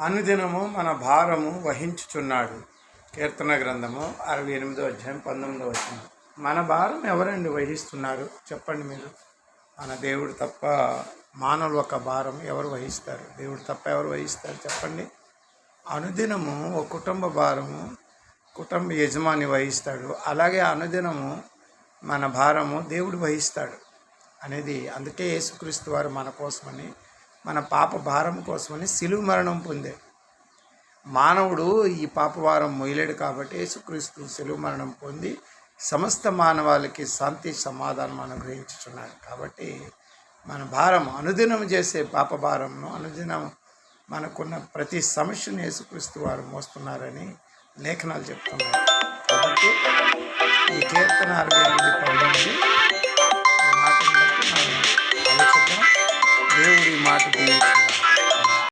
అనుదినము మన భారము వహించుచున్నాడు. కీర్తన గ్రంథము అరవై ఎనిమిదో అధ్యాయం పంతొమ్మిదో వచ్చిన మన భారం ఎవరండి వహిస్తున్నారు? చెప్పండి మీరు. మన దేవుడు తప్ప మానవులు ఒక భారం ఎవరు వహిస్తారు? దేవుడు తప్ప ఎవరు వహిస్తారు? చెప్పండి. అనుదినము ఒక కుటుంబ భారము కుటుంబ యజమాని వహిస్తాడు. అలాగే అనుదినము మన భారము దేవుడు వహిస్తాడు అనేది అందుకే యేసుక్రీస్తు వారు మన కోసమని మన పాప భారం కోసమని సిలువు మరణం పొందే మానవుడు ఈ పాపవారం మొయలేడు కాబట్టి యేసుక్రీస్తు సిలువు మరణం పొంది సమస్త మానవాళికి శాంతి సమాధానం అనుగ్రహించుచున్నాడు. కాబట్టి మన భారం అనుదినం చేసే పాప భారంను అనుదినం మనకున్న ప్రతి సమస్యను యేసుక్రీస్తు వారు మోస్తున్నారని లేఖనాలు చెప్తున్నారు కాబట్టి ఈ కీర్తన అరవై ఎనిమిది పంతొమ్మిది మాటను బట్టి మనం ఆలోచిద్దాం. దేవుడి